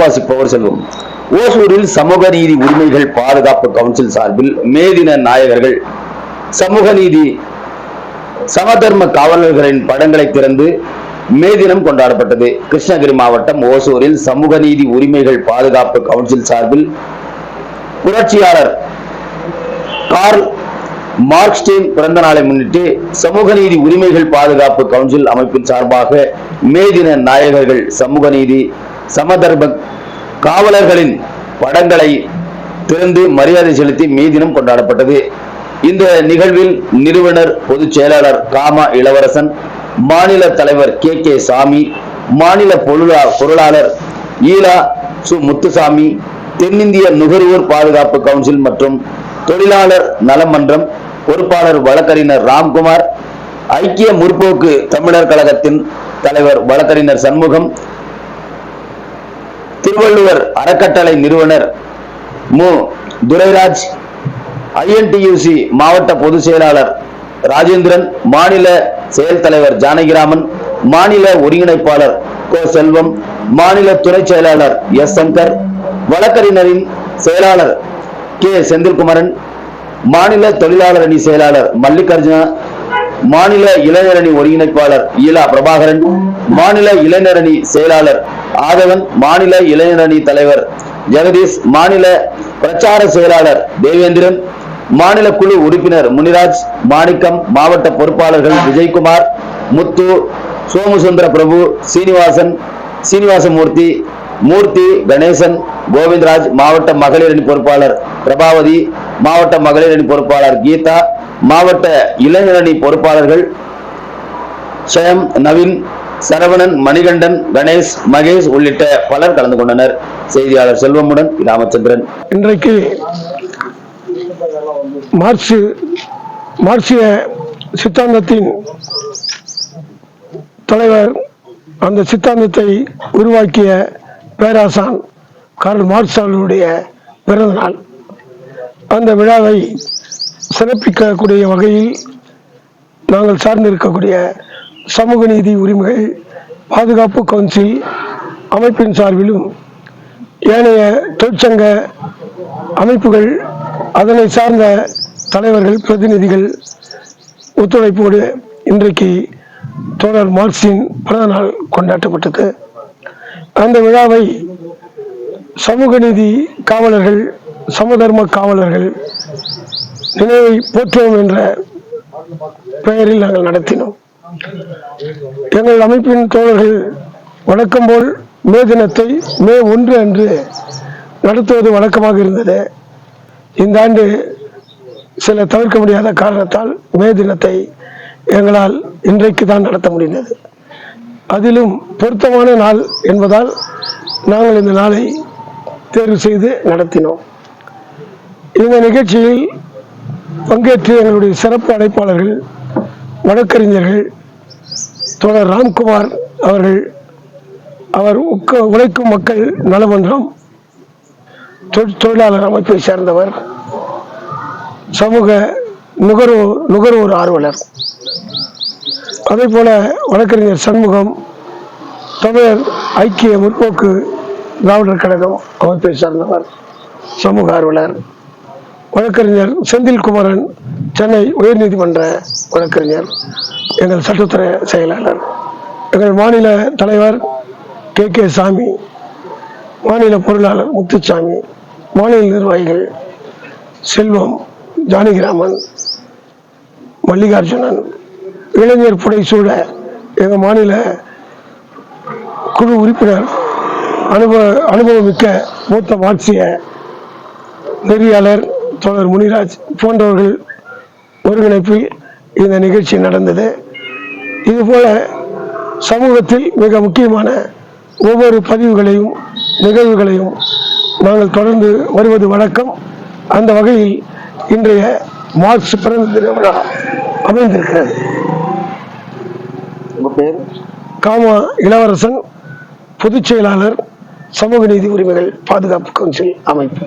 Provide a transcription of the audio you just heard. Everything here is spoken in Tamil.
வாசிப்பவர் செல்வம். ஓசூரில் சமூக நீதி உரிமைகள் பாதுகாப்பு கவுன்சில் சார்பில் மேதின நாயகர்கள் சமூக நீதி சமதர்ம காவலர்களின் படங்களை திறந்து மே தினம் கொண்டாடப்பட்டது. கிருஷ்ணகிரி மாவட்டம் ஓசூரில் சமூக நீதி உரிமைகள் பாதுகாப்பு கவுன்சில் சார்பில் புரட்சியாளர் கார்ல் மார்க்ஸ்டீன் பிறந்த நாளை முன்னிட்டு சமூக நீதி உரிமைகள் பாதுகாப்பு கவுன்சில் அமைப்பின் சார்பாக மே தின நாயகர்கள் சமூக நீதி சமதர்ம காவலர்களின் படங்களை திறந்து மரியாதை செலுத்தி மே தினம் கொண்டாடப்பட்டது. இந்த நிகழ்வில் நிறுவனர் பொதுச் செயலாளர் காமா இளவரசன் மாநில தலைவர் கே கே சாமி மாநில பொருளா பொருளாளர் ஈலா சு முத்துசாமி தென்னிந்திய நுகர்வோர் பாதுகாப்பு கவுன்சில் மற்றும் தொழிலாளர் நலமன்றம் பொறுப்பாளர் வழக்கறிஞர் ராம்குமார் ஐக்கிய முற்போக்கு தமிழர் கழகத்தின் தலைவர் வழக்கறிஞர் சண்முகம் திருவள்ளுவர் அறக்கட்டளை நிறுவனர் மு. துரைராஜ் ஐஎன்டியூசி மாவட்ட பொதுச் செயலாளர் ராஜேந்திரன் மாநில செயல் தலைவர் ஜானகிராமன் மாநில ஒருங்கிணைப்பாளர் கோ. செல்வம் மாநில துணை செயலாளர் எஸ். சங்கர் வழக்கறிஞரின் செயலாளர் கே செந்தில்குமரன் மாநில தொழிலாளர் அணி செயலாளர் மல்லிகார்ஜுனா மாநில இளைஞரணி ஒருங்கிணைப்பாளர் ஈலா பிரபாகரன் மாநில இளைஞரணி செயலாளர் ஆதவன் மாநில இளைஞரணி தலைவர் ஜெகதீஷ் மாநில பிரச்சார செயலாளர் தேவேந்திரன் மாநில குழு உறுப்பினர் முனிராஜ் மாணிக்கம் மாவட்ட பொறுப்பாளர்கள் விஜயகுமார் முத்து சோமசுந்தர பிரபு சீனிவாசன் சீனிவாசமூர்த்தி மூர்த்தி கணேசன் கோவிந்தராஜ் மாவட்ட மகளிர் அணி பொறுப்பாளர் பிரபாவதி மாவட்ட மகளிர் அணி பொறுப்பாளர் கீதா மாவட்ட இளைஞரணி பொறுப்பாளர்கள் ஷயம் நவீன் சரவணன் மணிகண்டன் கணேஷ் மகேஷ் உள்ளிட்ட பலர் கலந்து கொண்டனர். செய்தியாளர் செல்வமுடன் ராமச்சந்திரன். இன்றைக்கு மார்க்சு மார்க்சிய சித்தாந்தத்தின் தலைவர் அந்த சித்தாந்தத்தை உருவாக்கிய பேராசான் கார்ல் மார்க்ஸ் அவர்களுடைய பிறந்த நாள் அந்த விழாவை சிறப்பிக்கக்கூடிய வகையில் நாங்கள் சார்ந்திருக்கக்கூடிய சமூக நீதி உரிமைகள் பாதுகாப்பு கவுன்சில் அமைப்பின் சார்பிலும் ஏனைய தொழிற்சங்க அமைப்புகள் அதனை சார்ந்த தலைவர்கள் பிரதிநிதிகள் ஒத்துழைப்போடு இன்றைக்கு தோழர் மார்க்சின் பிறந்த நாள் கொண்டாடப்பட்டது. அந்த விழாவை சமூக நீதி காவலர்கள் சமதர்ம காவலர்கள் நினைவை போற்றுவோம் என்ற பெயரில் நாங்கள் நடத்தினோம். எங்கள் அமைப்பின் தோழர்கள் வழக்கம் போல் மே தினத்தை மே ஒன்று அன்று நடத்துவது வழக்கமாக இருந்தது. இந்த ஆண்டு சில தவிர்க்க முடியாத காரணத்தால் மே தினத்தை எங்களால் இன்றைக்கு தான் நடத்த முடிந்தது. அதிலும் பொருத்தமான நாள் என்பதால் நாங்கள் இந்த நாளை தேர்வு செய்து நடத்தினோம். இந்த நிகழ்ச்சியில் பங்கேற்று எங்களுடைய சிறப்பு அழைப்பாளர்கள் வழக்கறிஞர்கள் தொடர் ராம்குமார் அவர்கள் அவர் உக்க உழைக்கும் மக்கள் நலமன்றம் தொ- தொழிலாளர் அமைப்பை சேர்ந்தவர் சமூக நுகர்வோர் நுகர்வோர் ஆர்வலர். அதே போல வழக்கறிஞர் சண்முகம் தமிழர் ஐக்கிய முற்போக்கு திராவிடர் கழகம் அமைப்பை சார்ந்தவர் சமூக ஆர்வலர் வழக்கறிஞர் செந்தில் குமரன் சென்னை உயர்நீதிமன்ற வழக்கறிஞர் எங்கள் சட்டத்துறை செயலாளர் எங்கள் மாநில தலைவர் கே. கே. சாமி மாநில பொருளாளர் முத்துச்சாமி மாநில நிர்வாகிகள் செல்வம் ஜானகிராமன் மல்லிகார்ஜுனன் இளைஞர் புடை சூழ எங்கள் மாநில குழு உறுப்பினர் அனுபவ அனுபவமிக்க மூத்த மார்க்சிய நெறியாளர் தோழர் முனிராஜ் போன்றவர்கள் ஒருங்கிணைப்பில் இந்த நிகழ்ச்சி நடந்தது. இதுபோல சமூகத்தில் மிக முக்கியமான ஒவ்வொரு பதிவுகளையும் நிகழ்வுகளையும் நாங்கள் தொடர்ந்து வருவது வழக்கம். அந்த வகையில் இன்றைய மார்க்ஸ் பிறந்த தின விழா அமைந்திருக்கிறது. காமா இளவரசன் பொதுச் செயலாளர் சமூக நீதி உரிமைகள் பாதுகாப்பு கவுன்சில் அமைப்பு.